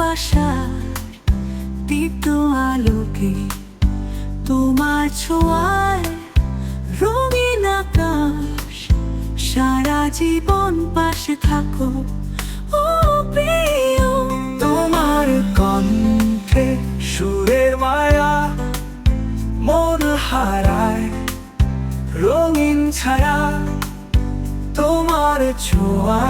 ভালোবাসার দীপ্ত আলোকে তোমার ছোঁয়ায় রঙিন আকাশ সারা জীবন পাশে থাকো ও প্রিয় তোমার কণ্ঠে সুরের মায়া মন হারায় রঙিন ছায়া তোমার ছোঁয়ায়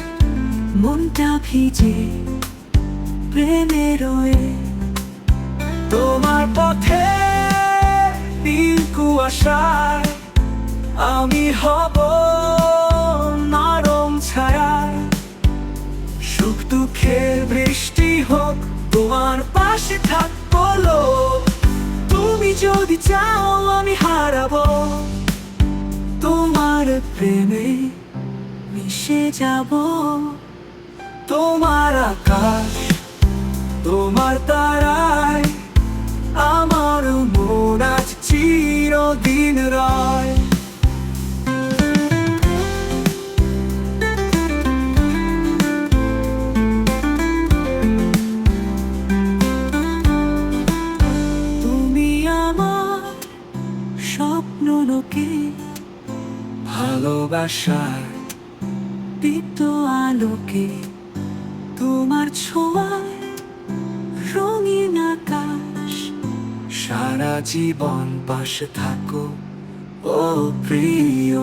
মনটা ভিজে, প্রেমে রয়ে। তোমার পথে নীল কুয়াশায় আমি হব নরম ছায়া সুখ দুঃখের বৃষ্টি হোক, তোমার পাশে থাকব। তুমি যদি চাও, আমি হারাবো। তোমার প্রেমে মিশে যাব। তোমার আকাশ তোমার তারায় আমার মন আজ চিরদিন রায়। স্বপ্ন লোকে ভালোবাসার দীপ্ত আলোকে ছোঁয়ায় রঙিন আকাশ। সারা জীবন পাশে থাকো ও প্রিয়।